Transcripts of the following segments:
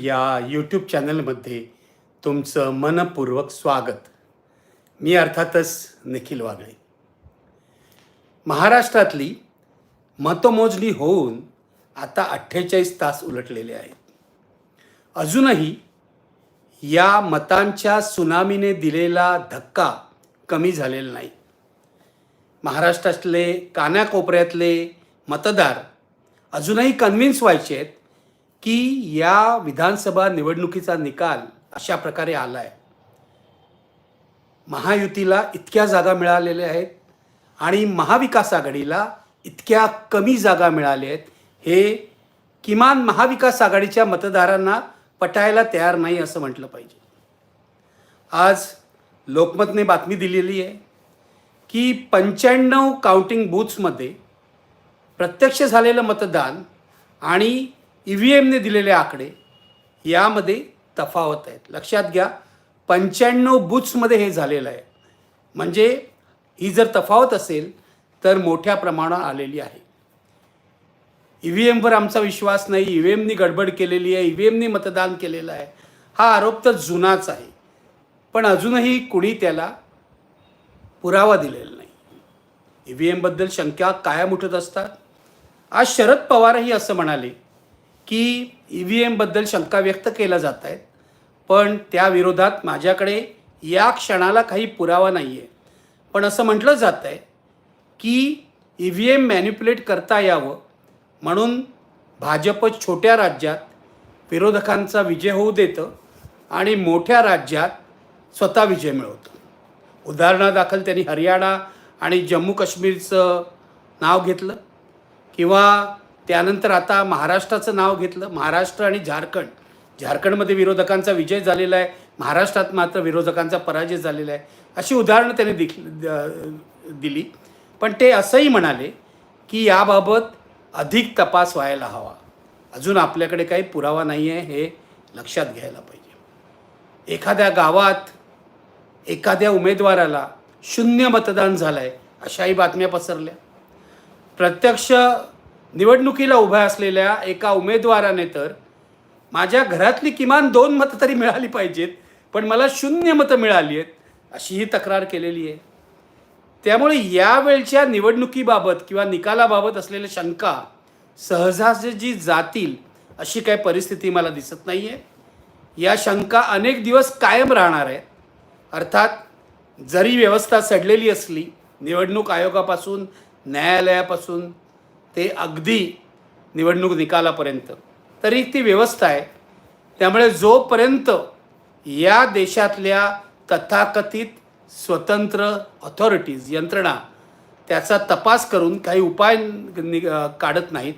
या यूट्यूब चॅनलमध्ये तुमचं मनपूर्वक स्वागत. मी अर्थातच निखिल वागळे. महाराष्ट्रातली मतमोजणी होऊन आता अठ्ठेचाळीस तास उलटलेले आहेत. अजूनही या मतांच्या सुनामीने दिलेला धक्का कमी झालेला नाही. महाराष्ट्रातले कानाकोपऱ्यातले मतदार अजूनही कन्व्हिन्स व्हायचे आहेत की या विधानसभा निवडणुकीचा निकाल अशा प्रकारे आला आहे महायुतीला इतक्या जागा मिळालेल्या आहेत आणि महाविकास आघाडीला इतक्या कमी जागा मिळाल्या आहेत. हे किमान महाविकास आघाडीच्या मतदारांना पटायला तयार नाही असं म्हटलं पाहिजे. आज लोकमतने बातमी दिलेली आहे की पंच्याण्णव काउंटिंग बूथ्समध्ये प्रत्यक्ष झालेलं मतदान आणि ई व्ही एमने दिलेले आकडे यामध्ये तफावत आहेत. लक्षात घ्या पंच्याण्णव बुथ्समध्ये हे झालेलं आहे. म्हणजे ही जर तफावत असेल तर मोठ्या प्रमाणात आलेली आहे. ई व्ही एमवर आमचा विश्वास नाही ई व्ही एमनी गडबड केलेली आहे ई व्ही एमनी मतदान केलेलं आहे. हा आरोप तर जुनाच आहे. पण अजूनही कुणी त्याला पुरावा दिलेला नाही. ई व्ही एमबद्दल शंका कायम उठत असतात. आज शरद पवारही असं म्हणाले की ई व्ही एमबद्दल शंका व्यक्त केल्या जात आहेत. पण त्याविरोधात माझ्याकडे या क्षणाला काही पुरावा नाही आहे पण असं म्हटलं जात आहे की ई व्ही एम मॅन्युप्युलेट करता यावं म्हणून भाजप छोट्या राज्यात विरोधकांचा विजय होऊ देतं आणि मोठ्या राज्यात स्वतः विजय मिळवतं. उदाहरणादाखल त्यांनी हरियाणा आणि जम्मू काश्मीरचं नाव घेतलं किंवा त्यानंतर आता महाराष्ट्राचं नाव घेतलं महाराष्ट्र आणि झारखंड. झारखंडमध्ये विरोधकांचा विजय झालेला आहे. महाराष्ट्रात मात्र विरोधकांचा पराजय झालेला आहे. अशी उदाहरणं त्याने दिख दिली. पण ते असंही म्हणाले की याबाबत अधिक तपास व्हायला हवा. अजून आपल्याकडे काही पुरावा नाही आहे हे लक्षात घ्यायला पाहिजे. एखाद्या गावात एखाद्या उमेदवाराला शून्य मतदान झालं आहे अशाही बातम्या पसरल्या. प्रत्यक्ष निवडणुकीला उभ्या असलेल्या एका उमेदवाराने तर माझ्या घरातली किमान दोन मतं तरी मिळाली पाहिजेत पण मला शून्य मतं मिळाली आहेत अशीही तक्रार केलेली आहे. त्यामुळे यावेळच्या निवडणुकीबाबत किंवा निकालाबाबत असलेल्या शंका सहजासहजी जातील अशी काही परिस्थिती मला दिसत नाही आहे या शंका अनेक दिवस कायम राहणार आहेत. अर्थात जरी व्यवस्था सडलेली असली निवडणूक आयोगापासून न्यायालयापासून ते अगदी निवडणूक निकालापर्यंत. तरी ती व्यवस्था आहे. त्यामुळे जोपर्यंत या देशातल्या तथाकथित स्वतंत्र ऑथॉरिटीज यंत्रणा त्याचा तपास करून काही उपाय नि काढत नाहीत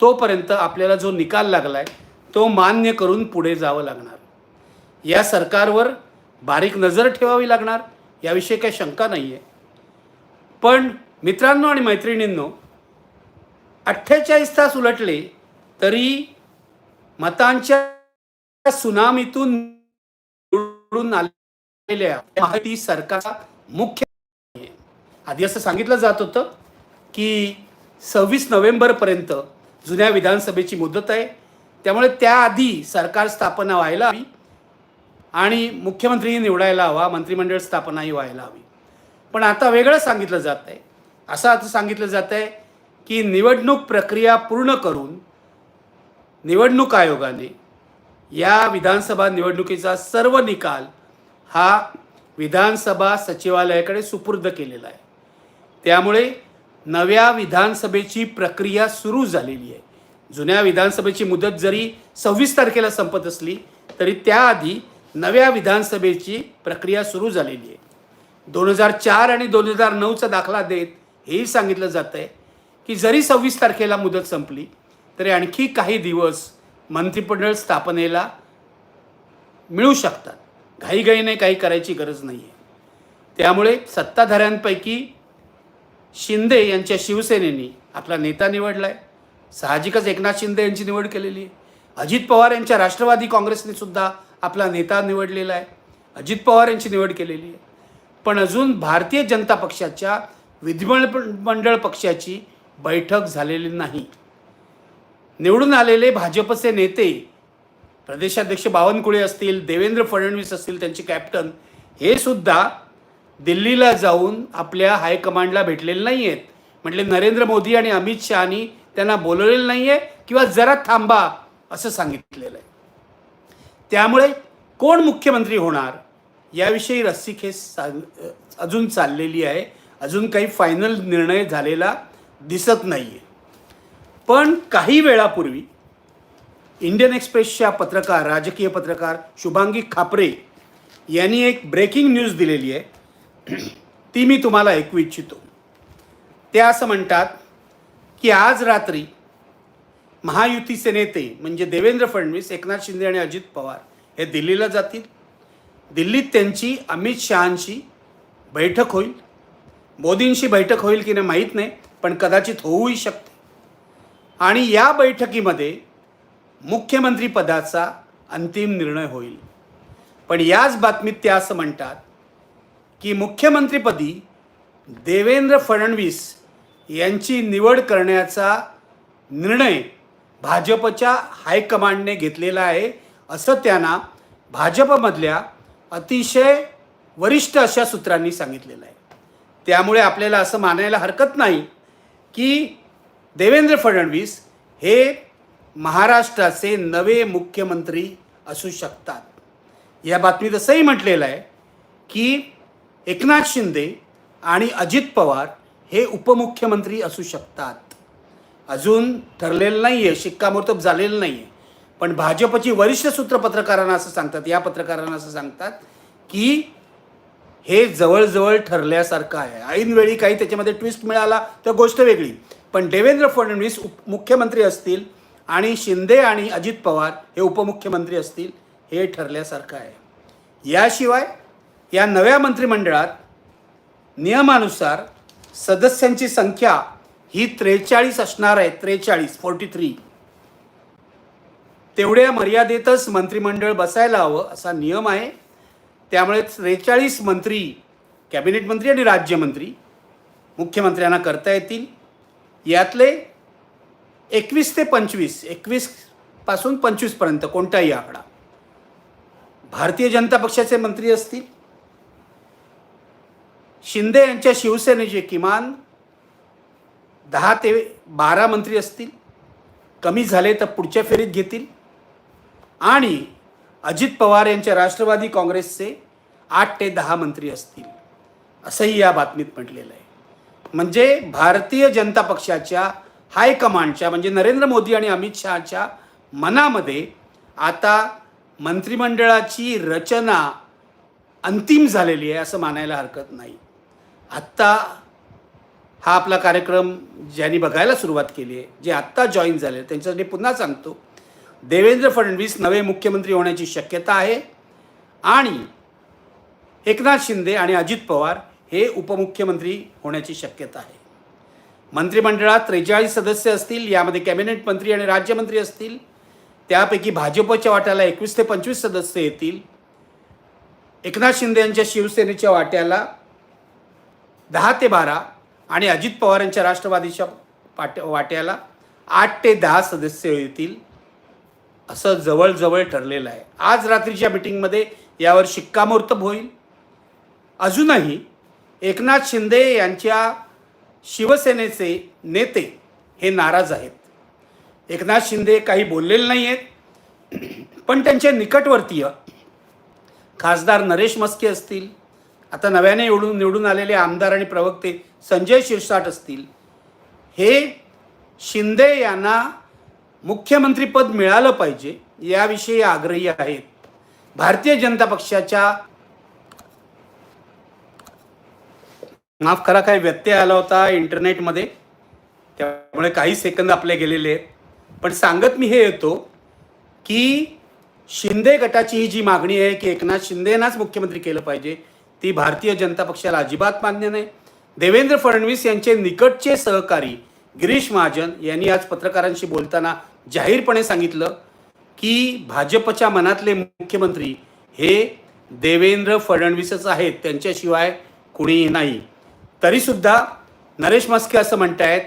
तोपर्यंत आपल्याला जो निकाल लागला आहे तो मान्य करून पुढे जावं लागणार. या सरकारवर बारीक नजर ठेवावी लागणार याविषयी काही शंका नाही आहे पण मित्रांनो आणि मैत्रिणींनो अठ्ठेचाळीस तास उलटले तरी मतांच्या सुनामीतून निवडून आलेल्या महायुती सरकारचा मुख्य आधी असं सांगितलं जात होतं की सव्वीस नोव्हेंबरपर्यंत जुन्या विधानसभेची मुदत आहे. त्यामुळे त्याआधी सरकार स्थापना व्हायला हवी आणि मुख्यमंत्रीही निवडायला हवा मंत्रिमंडळ स्थापनाही व्हायला हवी. पण आता वेगळं सांगितलं जात आहे असं आता सांगितलं जात आहे की निवडणूक प्रक्रिया पूर्ण करून निवडणूक आयोगाने या विधानसभा निवडणुकीचा सर्व निकाल हा विधानसभा सचिवालयाकडे सुपूर्द केलेला आहे. त्यामुळे नव्या विधानसभेची प्रक्रिया सुरू झालेली आहे. जुन्या विधानसभेची मुदत जरी सव्वीस तारखेला संपत असली तरी त्याआधी नव्या विधानसभेची प्रक्रिया सुरू झालेली आहे. दोन हजार चार आणि दोन हजार नऊचा दाखला देत हेही सांगितलं जातं आहे की जरी सव्वीस तारखेला मुदत संपली तरी आणखी काही दिवस मंत्रिमंडळ स्थापनेला मिळू शकतात. घाईघाईने काही करायची गरज नाही आहे त्यामुळे सत्ताधाऱ्यांपैकी शिंदे यांच्या शिवसेनेनी आपला नेता निवडला आहे साहजिकच एकनाथ शिंदे यांची निवड केलेली आहे. अजित पवार यांच्या राष्ट्रवादी काँग्रेसने सुद्धा आपला नेता निवडलेला आहे. अजित पवार यांची निवड केलेली आहे. पण अजून भारतीय जनता पक्षाच्या विधिमंडळ मंडळ पक्षाची बैठक झालेली नाही. निवडून आलेले भाजपचे नेते प्रदेशाध्यक्ष बावनकुळे असतील देवेंद्र फडणवीस असतील त्यांचे कॅप्टन हे सुद्धा दिल्लीला जाऊन आपल्या हायकमांडला भेटलेले नाही आहेत म्हटले नरेंद्र मोदी आणि अमित शहानी त्यांना बोलवलेलं नाही आहे किंवा जरा थांबा असं सांगितलेलं आहे त्यामुळे कोण मुख्यमंत्री होणार? याविषयी रस्सीखेच अजून चाललेली आहे. अजून काही फायनल निर्णय झालेला दिसत नाही आहे पण काही वेळापूर्वी इंडियन एक्सप्रेसच्या पत्रकार राजकीय पत्रकार शुभांगी खापरे यांनी एक ब्रेकिंग न्यूज दिलेली आहे. ती मी तुम्हाला ऐकू इच्छितो. ते असं म्हणतात की आज रात्री महायुतीचे नेते म्हणजे देवेंद्र फडणवीस एकनाथ शिंदे आणि अजित पवार हे दिल्लीला जातील. दिल्लीत त्यांची अमित शहांशी बैठक होईल. मोदींशी बैठक होईल की नाही माहीत नाही. पण कदाचित होऊही शकते. आणि या बैठकीमध्ये मुख्यमंत्रीपदाचा अंतिम निर्णय होईल. पण याच बातमीत त्या असं म्हणतात की मुख्यमंत्रीपदी देवेंद्र फडणवीस यांची निवड करण्याचा निर्णय भाजपच्या हायकमांडने घेतलेला आहे असं त्यांना भाजपमधल्या अतिशय वरिष्ठ अशा सूत्रांनी सांगितलेलं आहे. त्यामुळे आपल्याला असं मानायला हरकत नाही की देवेंद्र फडणवीस हे महाराष्ट्राचे नवे मुख्यमंत्री असू शकतात. या बातमीत असंही म्हटलेलं आहे की एकनाथ शिंदे आणि अजित पवार हे उपमुख्यमंत्री असू शकतात. अजून ठरलेलं नाही आहे शिक्कामोर्तब झालेलं नाही आहे पण भाजपची वरिष्ठ सूत्र पत्रकारांना असं सांगतात या पत्रकारांना असं सांगतात की हे जवळजवळ ठरल्यासारखं आहे. ऐनवेळी काही त्याच्यामध्ये ट्विस्ट मिळाला तर गोष्ट वेगळी. पण देवेंद्र फडणवीस उप मुख्यमंत्री असतील आणि शिंदे आणि अजित पवार हे उपमुख्यमंत्री असतील हे ठरल्यासारखं आहे. याशिवाय या नव्या मंत्रिमंडळात नियमानुसार सदस्यांची संख्या ही त्रेचाळीस असणार आहे त्रेचाळीस फोर्टी थ्री तेवढ्या मर्यादेतच मंत्रिमंडळ बसायला हवं असा नियम आहे. त्यामुळे त्रेचाळीस मंत्री कॅबिनेट मंत्री आणि राज्यमंत्री मुख्यमंत्र्यांना करता येतील. यातले एकवीस ते पंचवीस एकवीसपासून पंचवीसपर्यंत कोणताही आकडा. भारतीय जनता पक्षाचे मंत्री असतील. शिंदे यांच्या शिवसेनेचे किमान दहा ते बारा मंत्री असतील. कमी झाले तर पुढच्या फेरीत घेतील. आणि अजित पवार यांच्या राष्ट्रवादी काँग्रेसचे आठ ते दहा मंत्री असतील असंही या बातमीत म्हटलेलं आहे. म्हणजे भारतीय जनता पक्षाच्या हायकमांडच्या म्हणजे नरेंद्र मोदी आणि अमित शहाच्या मनामध्ये आता मंत्रिमंडळाची रचना अंतिम झालेली आहे असं मानायला हरकत नाही. आत्ता हा आपला कार्यक्रम ज्यांनी बघायला सुरुवात केली आहे जे आत्ता जॉईन झाले त्यांच्यासाठी पुन्हा सांगतो देवेंद्र फडणवीस नवे मुख्यमंत्री होण्याची शक्यता आहे. आणि एकनाथ शिंदे आणि अजित पवार हे उपमुख्यमंत्री होण्याची शक्यता आहे. मंत्रिमंडळात त्रेचाळीस सदस्य असतील यामध्ये कॅबिनेट मंत्री आणि राज्यमंत्री असतील. त्यापैकी भाजपच्या वाट्याला एकवीस ते पंचवीस सदस्य येतील. एकनाथ शिंदे यांच्या शिवसेनेच्या वाट्याला दहा ते बारा आणि अजित पवार यांच्या राष्ट्रवादीच्या पाट वाट्याला आठ ते दहा सदस्य येतील. असं जवळजवळ ठरलेलं आहे. आज रात्रीच्या मिटिंगमध्ये यावर शिक्कामोर्तब होईल. अजूनही एकनाथ शिंदे यांच्या शिवसेनेचे नेते हे नाराज आहेत. एकनाथ शिंदे काही बोललेले नाही आहेत पण त्यांचे निकटवर्तीय खासदार नरेश मस्के असतील आता नव्याने निवडून निवडून आलेले आमदार आणि प्रवक्ते संजय शिरसाट असतील हे शिंदे यांना मुख्यमंत्रीपद मिळालं पाहिजे याविषयी आग्रही आहेत. भारतीय जनता पक्षाच्या माफ करा काय व्यत्यय आला होता इंटरनेटमध्ये. त्यामुळे काही सेकंद आपले गेलेले आहेत. पण सांगत मी हे येतो की शिंदे गटाची ही जी मागणी आहे की एकनाथ शिंदेनाच मुख्यमंत्री केलं पाहिजे ती भारतीय जनता पक्षाला अजिबात मान्य नाही. देवेंद्र फडणवीस यांचे निकटचे सहकारी गिरीश महाजन यांनी आज पत्रकारांशी बोलताना जाहीरपणे सांगितलं की भाजपच्या मनातले मुख्यमंत्री हे देवेंद्र फडणवीसच आहेत त्यांच्याशिवाय कुणीही नाही. तरीसुद्धा नरेश मस्के असं म्हणतायत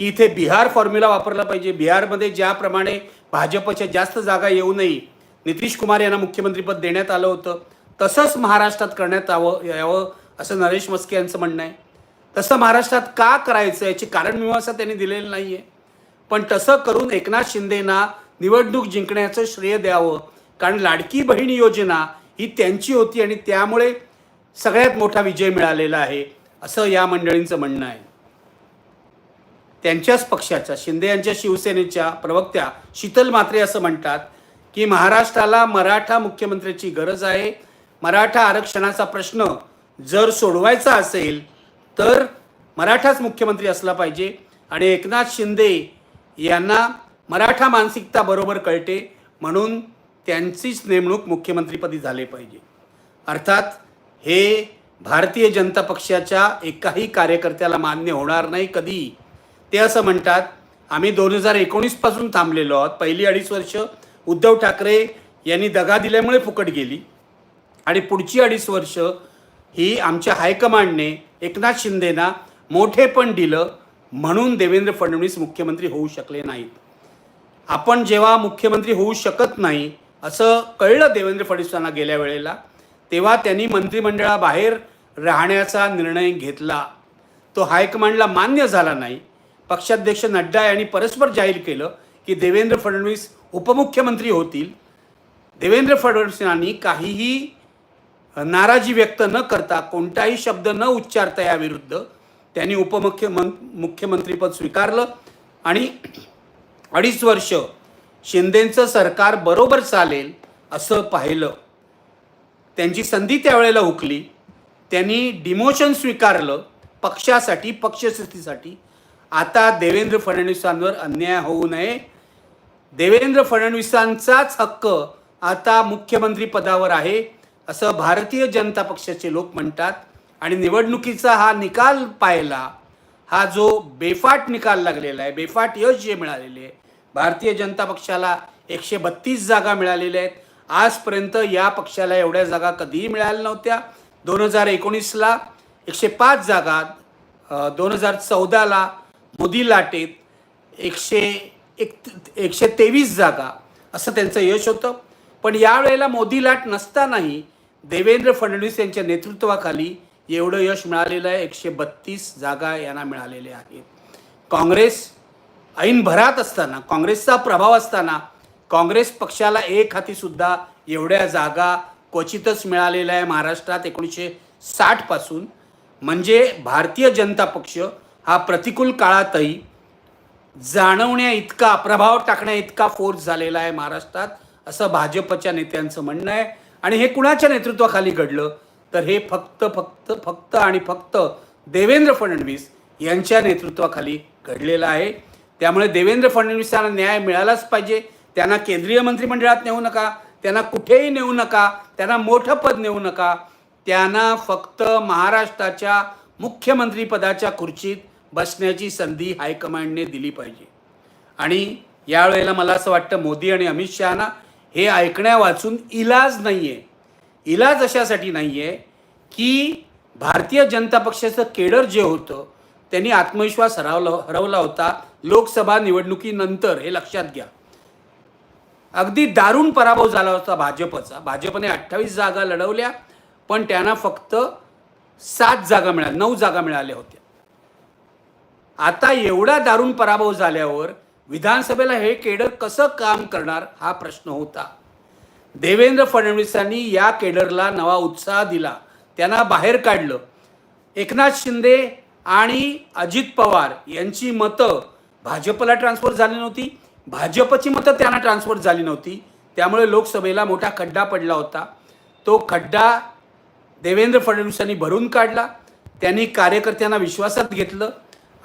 की इथे बिहार फॉर्म्युला वापरला पाहिजे. बिहारमध्ये ज्याप्रमाणे भाजपच्या जास्त जागा येऊ नये नितीश कुमार यांना मुख्यमंत्रीपद देण्यात आलं होतं तसंच महाराष्ट्रात करण्यात यावं यावं असं नरेश मस्के यांचं म्हणणं आहे. तसं महाराष्ट्रात का करायचं याची कारणमीमांसा त्यांनी दिलेली नाही आहे पण तसं करून एकनाथ शिंदेना निवडणूक जिंकण्याचं श्रेय द्यावं. कारण लाडकी बहीण योजना ही त्यांची होती आणि त्यामुळे सगळ्यात मोठा विजय मिळालेला आहे. असं या मंडळींचं म्हणणं आहे. त्यांच्याच पक्षाच्या शिंदे यांच्या शिवसेनेच्या प्रवक्त्या शीतल मात्रे असं म्हणतात की महाराष्ट्राला मराठा मुख्यमंत्र्याची गरज आहे. मराठा आरक्षणाचा प्रश्न जर सोडवायचा असेल तर मराठाच मुख्यमंत्री असला पाहिजे आणि एकनाथ शिंदे यांना मराठा मानसिकता बरोबर कळते म्हणून त्यांचीच नेमणूक मुख्यमंत्रीपदी झाले पाहिजे. अर्थात हे भारतीय जनता पक्षाच्या एकाही कार्यकर्त्याला मान्य होणार नाही कधी. ते असं म्हणतात आम्ही दोन हजार एकोणीसपासून थांबलेलो आहोत. पहिली अडीच वर्ष उद्धव ठाकरे यांनी दगा दिल्यामुळे फुकट गेली आणि पुढची अडीच वर्ष ही आमच्या हायकमांडने एकनाथ शिंदेना मोठेपण दिलं म्हणून देवेंद्र फडणवीस मुख्यमंत्री होऊ शकले नाहीत. आपण जेव्हा मुख्यमंत्री होऊ शकत नाही असं कळलं देवेंद्र फडणवीसांना गेल्या वेळेला तेव्हा त्यांनी मंत्रिमंडळाबाहेर राहण्याचा निर्णय घेतला. तो हायकमांडला मान्य झाला नाही. पक्षाध्यक्ष नड्डा यांनी परस्पर जाहीर केलं की देवेंद्र फडणवीस उपमुख्यमंत्री होतील. देवेंद्र फडणवीसांनी काहीही नाराजी व्यक्त न करता कोणताही शब्द न उच्चारता याविरुद्ध त्यांनी उपमुख्यमं मुख्यमंत्रीपद स्वीकारलं आणि अडीच वर्ष शिंदेचं सरकार बरोबर चालेल असं पाहिलं. त्यांची संधी त्यावेळेला हुकली. त्यांनी डिमोशन स्वीकारलं पक्षासाठी पक्षस्थितीसाठी आता देवेंद्र फडणवीसांवर अन्याय होऊ नये. देवेंद्र फडणवीसांचाच हक्क आता मुख्यमंत्री पदावर आहे. असं भारतीय जनता पक्षाचे लोक म्हणतात आणि निवडणुकीचा हा निकाल पाहिला हा जो बेफाट निकाल लागलेला आहे बेफाट यश जे मिळालेले आहे भारतीय जनता पक्षाला एकशे बत्तीस जागा मिळालेल्या आहेत. आजपर्यंत या पक्षाला एवढ्या जागा कधीही मिळाल्या नव्हत्या. दोन हजार एकोणीसला एकशे पाच जागा दोन हजार चौदाला मोदी लाटेत एकशे एक एकशे तेवीस जागा असं त्यांचं यश होतं. पण यावेळेला मोदी लाट नसतानाही देवेंद्र फडणवीस यांच्या नेतृत्वाखाली एवढं यश मिळालेलं आहे. एकशे बत्तीस जागा यांना मिळालेल्या आहेत. काँग्रेस ऐनभरात असताना काँग्रेसचा प्रभाव असताना काँग्रेस पक्षाला एक हातीसुद्धा एवढ्या जागा क्वचितच मिळालेल्या आहे. महाराष्ट्रात एकोणीसशे साठपासून म्हणजे भारतीय जनता पक्ष हा प्रतिकूल काळातही जाणवण्या इतका प्रभाव टाकण्या इतका फोर्स झालेला आहे महाराष्ट्रात असं भाजपच्या नेत्यांचं म्हणणं आहे. आणि हे कुणाच्या नेतृत्वाखाली घडलं? तर हे फक्त फक्त फक्त आणि फक्त देवेंद्र फडणवीस यांच्या नेतृत्वाखाली घडलेलं आहे. त्यामुळे देवेंद्र फडणवीसांना न्याय मिळालाच पाहिजे. त्यांना केंद्रीय मंत्रिमंडळात नेऊ नका. त्यांना कुठेही नेऊ नका. त्यांना मोठं पद नेऊ नका. त्यांना फक्त महाराष्ट्राच्या मुख्यमंत्रीपदाच्या खुर्चीत बसण्याची संधी हायकमांडने दिली पाहिजे. आणि यावेळेला मला असं वाटतं मोदी आणि अमित शहाना हे ऐकण्या वाचून इलाज नाही आहे इलाज अशासाठी नाही आहे की भारतीय जनता पक्षाचं केडर जे होतं त्यांनी आत्मविश्वास हरवला हरवला होता लोकसभा निवडणुकीनंतर हे लक्षात घ्या. अगदी दारुण पराभव झाला होता भाजपचा. भाजपने अठ्ठावीस जागा लढवल्या पण त्यांना फक्त सात जागा मिळाल्या नऊ जागा मिळाल्या होत्या. आता एवढा दारुण पराभव झाल्यावर विधानसभेला हे केडर कसं काम करणार हा प्रश्न होता. देवेंद्र फडणवीसांनी या केडरला नवा उत्साह दिला. त्यांना बाहेर काढलं. एकनाथ शिंदे आणि अजित पवार यांची मतं भाजपला ट्रान्सफर झाली नव्हती. भाजपची मतं त्यांना ट्रान्सफर झाली नव्हती. त्यामुळे लोकसभेला मोठा खड्डा पडला होता. तो खड्डा देवेंद्र फडणवीसांनी भरून काढला. त्यांनी कार्यकर्त्यांना विश्वासात घेतलं.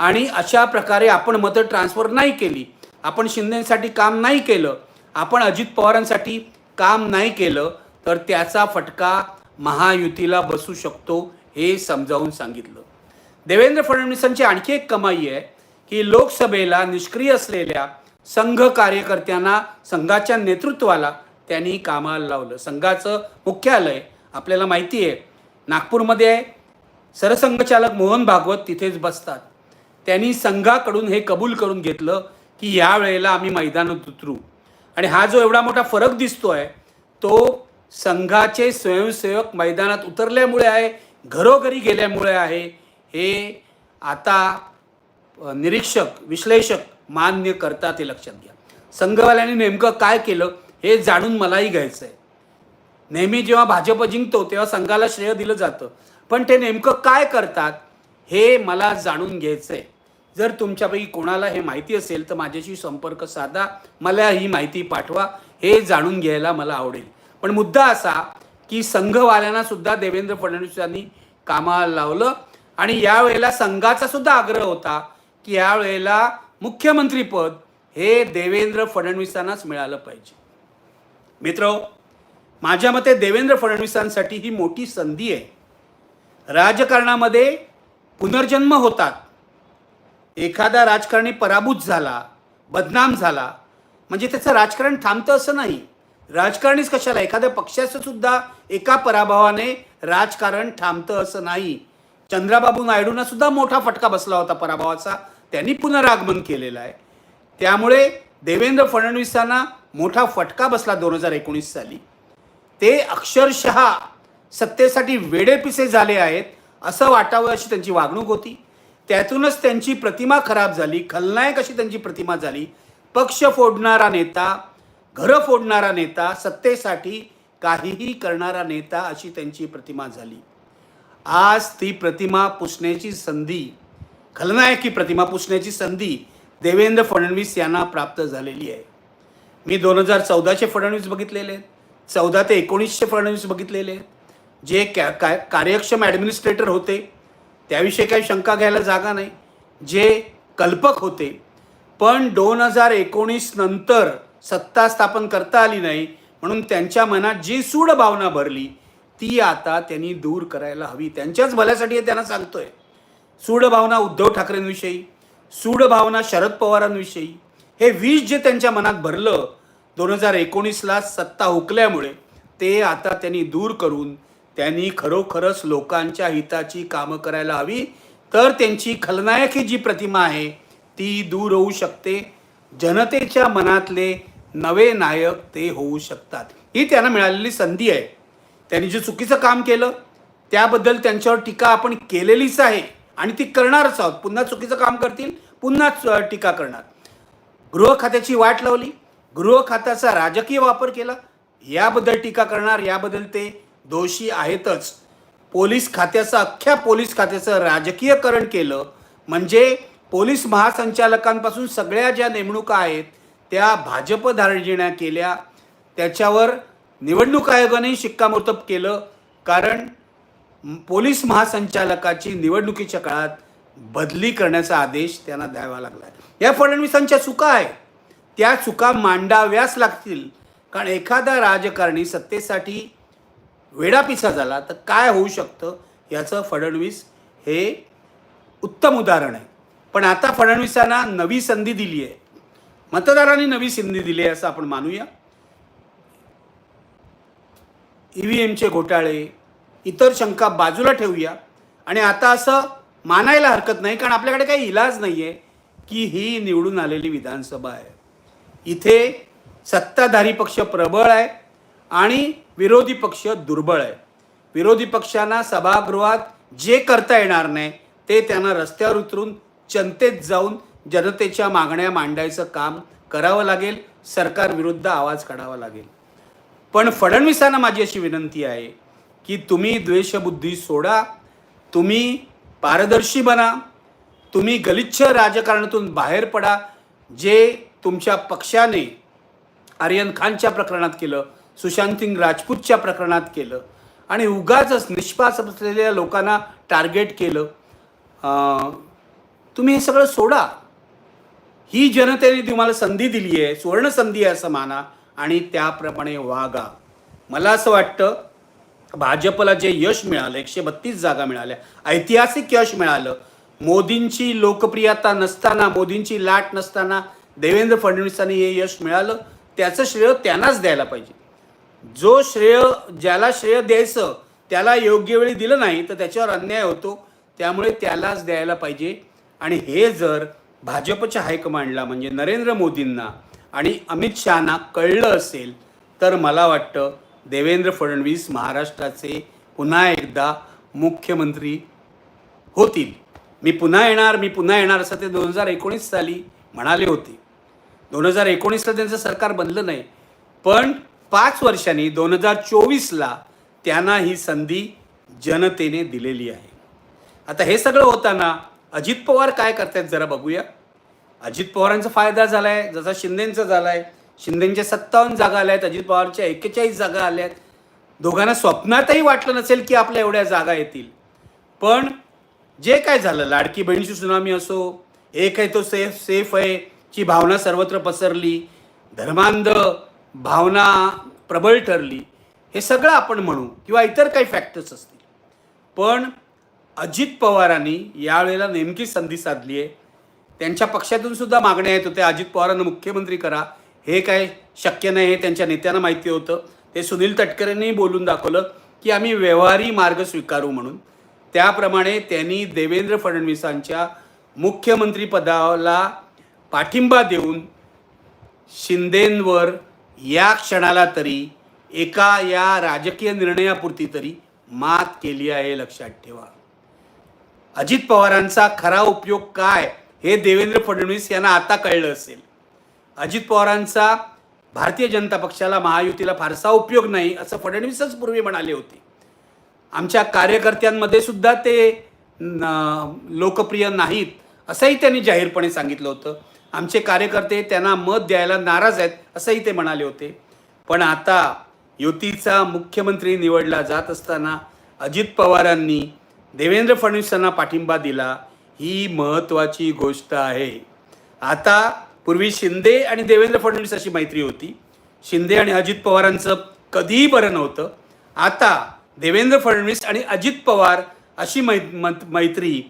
आणि अशा प्रकारे आपण मतं ट्रान्सफर नाही केली आपण शिंदेसाठी काम नाही केलं आपण अजित पवारांसाठी काम नाही केलं तर त्याचा फटका महायुतीला बसू शकतो हे समजावून सांगितलं. देवेंद्र फडणवीसांची आणखी एक कमाई आहे की लोकसभेला निष्क्रिय असलेल्या संघ कार्यकर्त्यांना संघाच्या नेतृत्वाला त्यांनी कामाला लावलं. संघाचं मुख्यालय आपल्याला माहिती आहे नागपूरमध्ये सरसंघचालक मोहन भागवत तिथेच बसतात. त्यांनी संघाकडून हे कबूल करून घेतलं की या वेळेला आम्ही मैदानात उतरू. आणि हा जो एवढा मोठा फरक दिसतोय तो संघाचे स्वयंसेवक मैदानात उतरल्यामुळे आहे घरोघरी गेल्यामुळे आहे हे आता निरीक्षक विश्लेषक मान्य करतात हे लक्षात घ्या. संघवाल्यांनी नेमकं काय केलं हे जाणून मलाही घ्यायचं आहे नेहमी जेव्हा भाजप जिंकतो तेव्हा संघाला श्रेय दिलं जातं. पण ते नेमकं काय करतात हे मला जाणून घ्यायचं आहे जर तुमच्यापैकी कोणाला हे माहिती असेल तर माझ्याशी संपर्क साधा मला ही माहिती पाठवा हे जाणून घ्यायला मला आवडेल. पण मुद्दा असा की संघवाल्यांना सुद्धा देवेंद्र फडणवीस यांनी कामाला लावलं आणि यावेळेला संघाचा सुद्धा आग्रह होता की यावेळेला मुख्यमंत्रीपद हे देवेंद्र फडणवीसांनाच मिळालं पाहिजे. मित्र माझ्या मते देवेंद्र फडणवीसांसाठी ही मोठी संधी आहे. राजकारणामध्ये पुनर्जन्म होतात. एखादा राजकारणी पराभूत झाला बदनाम झाला म्हणजे त्याचं राजकारण थांबतं असं नाही. राजकारणीच कशाला? एखाद्या पक्षाचं सुद्धा एका पराभवाने राजकारण थांबतं असं नाही. चंद्राबाबू नायडूंना सुद्धा मोठा फटका बसला होता पराभवाचा. त्यांनी पुनरागमन केलेलं आहे. त्यामुळे देवेंद्र फडणवीसांना मोठा फटका बसला दोन हजार एकोणीस साली. ते अक्षरशः सत्तेसाठी वेडेपिसे झाले आहेत. असं वाटावं अशी त्यांची वागणूक होती. त्यातूनच त्यांची प्रतिमा खराब झाली. खलनायक अशी त्यांची प्रतिमा झाली. पक्ष फोडणारा नेता घरं फोडणारा नेता सत्तेसाठी काहीही करणारा नेता अशी त्यांची प्रतिमा झाली. आज ती प्रतिमा पुसण्याची संधी खलनायकी प्रतिमा पुसण्याची संधी देवेंद्र फडणवीस यांना प्राप्त झालेली आहे. मी दोन हजार चौदाचे फडणवीस बघितलेले आहेत. चौदा ते एकोणीसशे फडणवीस बघितलेले आहेत. जे कॅ काय कार्यक्षम ॲडमिनिस्ट्रेटर होते त्याविषयी काही शंका घ्यायला जागा नाही. जे कल्पक होते पण दोन हजार एकोणीस नंतर सत्ता स्थापन करता आली नाही म्हणून त्यांच्या मनात जी सूड भावना भरली ती आता त्यांनी दूर करायला हवी. त्यांच्याच भल्यासाठी हे त्यांना सांगतोय. सूड भावना उद्धव ठाकरेंविषयी सूड भावना शरद पवारांविषयी हे विष जे त्यांच्या मनात भरलं दोन हजार एकोणीसला सत्ता हुकल्यामुळे ते आता त्यांनी दूर करून त्यांनी खरोखरच लोकांच्या हिताची कामं करायला हवी तर त्यांची खलनायकी जी प्रतिमा आहे ती दूर होऊ शकते. जनतेच्या मनातले नवे नायक ते होऊ शकतात. ही त्यांना मिळालेली संधी आहे. त्यांनी जे चुकीचं काम केलं त्याबद्दल त्यांच्यावर टीका आपण केलेलीच आहे आणि ती करणारच आहोत. पुन्हा चुकीचं काम करतील पुन्हा टीका करणार. गृह खात्याची वाट लावली. गृह खात्याचा राजकीय वापर केला. याबद्दल टीका करणार याबद्दल ते दोषी आहेतच. पोलीस खात्याचं अख्ख्या पोलीस खात्याचं राजकीयकरण केलं म्हणजे पोलीस महासंचालकांपासून सगळ्या ज्या नेमणुका आहेत त्या भाजप धार्जिण्या केल्या. त्याच्यावर निवडणूक आयोगाने शिक्कामोर्तब केलं. कारण पोलीस महासंचालकाची निवडणुकीच्या काळात बदली करण्याचा आदेश त्यांना द्यावा लागला. या फडणवीसांच्या चुका आहे त्या चुका मांडाव्याच लागतील. कारण एखादा राजकारणी सत्तेसाठी वेडापिसा झाला तर काय होऊ शकतं? याचं फडणवीस हे उत्तम उदाहरण आहे. पण आता फडणवीसांना नवी संधी दिली आहे. मतदारांनी नवी संधी दिली आहे असं आपण मानूया. ई व्ही एमचे घोटाळे इतर शंका बाजूला ठेवूया. आणि आता असं मानायला हरकत नाही कारण आपल्याकडे काही इलाज नाही आहे की ही निवडून आलेली विधानसभा आहे. इथे सत्ताधारी पक्ष प्रबळ आहे आणि विरोधी पक्ष दुर्बळ आहे. विरोधी पक्षांना सभागृहात जे करता येणार नाही ते त्यांना रस्त्यावर उतरून जनतेत जाऊन जनतेच्या मागण्या मांडायचं काम करावं लागेल सरकारविरुद्ध आवाज काढावा लागेल. पण फडणवीसांना माझी अशी विनंती आहे की तुम्ही द्वेषबुद्धी सोडा तुम्ही पारदर्शी बना तुम्ही गलिच्छ राजकारणातून बाहेर पडा जे तुमच्या पक्षाने आर्यन खानच्या प्रकरणात केलं सुशांत सिंग राजपूतच्या प्रकरणात केलं आणि उगाच निष्पास असलेल्या लोकांना टार्गेट केलं. तुम्ही हे सगळं सोडा. ही जनतेने तुम्हाला संधी दिली आहे सुवर्ण संधी आहे असं माना आणि त्याप्रमाणे वागा. मला असं वाटतं भाजपला जे यश मिळालं एकशे बत्तीस जागा मिळाल्या ऐतिहासिक यश मिळालं. मोदींची लोकप्रियता नसताना मोदींची लाट नसताना देवेंद्र फडणवीसांनी हे यश मिळालं. त्याचं श्रेय त्यांनाच द्यायला पाहिजे. जो श्रेय ज्याला श्रेय द्यायचं त्याला योग्य वेळी दिलं नाही तर त्याच्यावर अन्याय होतो. त्यामुळे त्यालाच द्यायला पाहिजे. आणि हे जर भाजपच्या हायकमांडला म्हणजे नरेंद्र मोदींना आणि अमित शहाना कळलं असेल तर मला वाटतं देवेंद्र फडणवीस महाराष्ट्राचे पुन्हा एकदा मुख्यमंत्री होतील. मी पुन्हा येणार मी पुन्हा येणार असं ते दोन हजार एकोणीस साली म्हणाले होते. दोन हजार एकोणीसला त्यांचं सरकार बनलं नाही. पण पाच वर्षांनी दोन हजार चोवीसला त्यांना ही संधी जनतेने दिलेली आहे. आता हे सगळं होताना अजित पवार काय करतायत जरा बघूया. अजित पवारांचा फायदा झाला आहे जसा शिंदेंचा झाला आहे शिंदेंच्या सत्तावन्न जागा आल्या आहेत अजित पवारच्या एक्केचाळीस जागा आल्या आहेत दोघांना स्वप्नातही वाटलं नसेल की आपल्या एवढ्या जागा येतील. पण जे काय झालं लाडकी बहिणीची सुनामी असो एक आहे तो सेफ सेफ आहे ची भावना सर्वत्र पसरली. धर्मांध भावना प्रबळ ठरली हे सगळं आपण म्हणू किंवा इतर काही फॅक्टर्स असतील. पण अजित पवारांनी यावेळेला नेमकी संधी साधली आहे. त्यांच्या पक्षातून सुद्धा मागण्या येत होत्या. अजित पवारांना मुख्यमंत्री करा. हे काय शक्य नाही हे त्यांच्या नेत्यांना माहिती होतं. ते सुनील तटकरेंनी बोलून दाखवलं की आम्ही व्यवहारी मार्ग स्वीकारू म्हणून. त्याप्रमाणे त्यांनी देवेंद्र फडणवीसांच्या मुख्यमंत्रीपदाला पाठिंबा देऊन शिंदेंवर या क्षणाला तरी एका या राजकीय निर्णयापुरती तरी मात केली आहे लक्षात ठेवा. अजित पवारांचा खरा उपयोग काय हे देवेंद्र फडणवीस यांना आता कळलं असेल. अजित पवारांचा भारतीय जनता पक्षाला महायुतीला फारसा उपयोग नाही असं फडणवीसच पूर्वी म्हणाले होते. आमच्या कार्यकर्त्यांमध्ये सुद्धा ते न- लोकप्रिय नाहीत असंही त्यांनी जाहीरपणे सांगितलं होतं. आमचे कार्यकर्ते त्यांना मत द्यायला नाराज आहेत असंही ते म्हणाले होते. पण आता युतीचा मुख्यमंत्री निवडला जात असताना अजित पवारांनी देवेंद्र फडणवीसांना पाठिंबा दिला ही महत्त्वाची गोष्ट आहे. आता पूर्वी शिंदे आणि देवेंद्र फडणवीस अशी मैत्री होती. शिंदे आणि अजित पवारांचं कधीही बरं नव्हतं. आता देवेंद्र फडणवीस आणि अजित पवार अशी मै मैत्री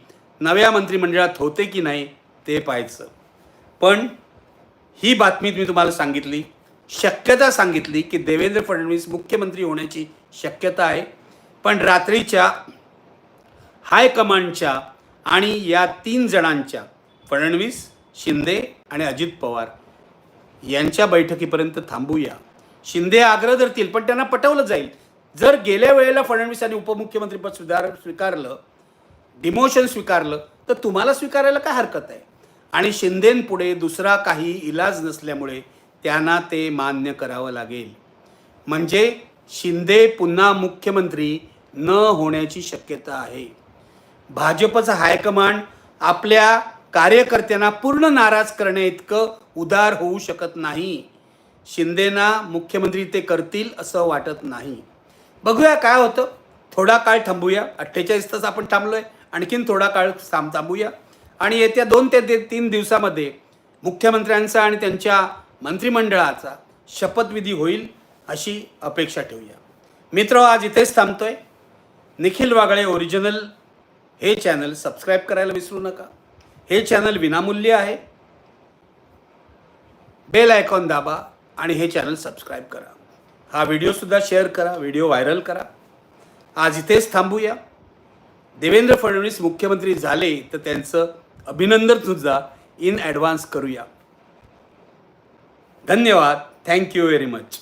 नव्या मंत्रिमंडळात होते की नाही ते पाहायचं. पण ही बातमी मी तुम्हाला सांगितली शक्यता सांगितली की देवेंद्र फडणवीस मुख्यमंत्री होण्याची शक्यता आहे. पण रात्रीच्या हायकमांडच्या आणि या तीन जणांच्या फडणवीस शिंदे आणि अजित पवार यांच्या बैठकीपर्यंत थांबूया. शिंदे आग्रह धरतील पण त्यांना पटवलं जाईल. जर गेल्या वेळेला फडणवीसांनी उपमुख्यमंत्रीपद सुधार स्वीकारलं डिमोशन स्वीकारलं तर तुम्हाला स्वीकारायला काय हरकत आहे? आणि शिंदेंपुढे दुसरा काही इलाज नसल्यामुळे त्यांना ते मान्य करावं लागेल. म्हणजे शिंदे पुन्हा मुख्यमंत्री न होण्याची शक्यता आहे. भाजपचं हायकमांड आपल्या कार्यकर्त्यांना पूर्ण नाराज करणे इतकं उदार होऊ शकत नाही. शिंदेना मुख्यमंत्री ते करतील असं वाटत नाही. बघूया काय होतं. थोडा काळ थांबूया. अठ्ठेचाळीस तास आपण थांबलोय. आणखीन थोडा काळ थांब थांबूया. आणि येत्या दोन ते ते तीन दिवसामध्ये मुख्यमंत्र्यांचा आणि त्यांच्या मंत्रिमंडळाचा शपथविधी होईल अशी अपेक्षा ठेवूया. मित्र आज इथेच थांबतोय. निखिल वागळे ओरिजिनल हे चॅनल सबस्क्राईब करायला विसरू नका. हे चॅनल विनामूल्य आहे. बेल आयकॉन दाबा आणि हे चॅनल सबस्क्राईब करा. हा व्हिडिओसुद्धा शेअर करा व्हिडिओ व्हायरल करा. आज इथेच थांबूया. देवेंद्र फडणवीस मुख्यमंत्री झाले तर त्यांचं अभिनंदन तुझा इन ॲडव्हान्स करूया. धन्यवाद. Thank you very much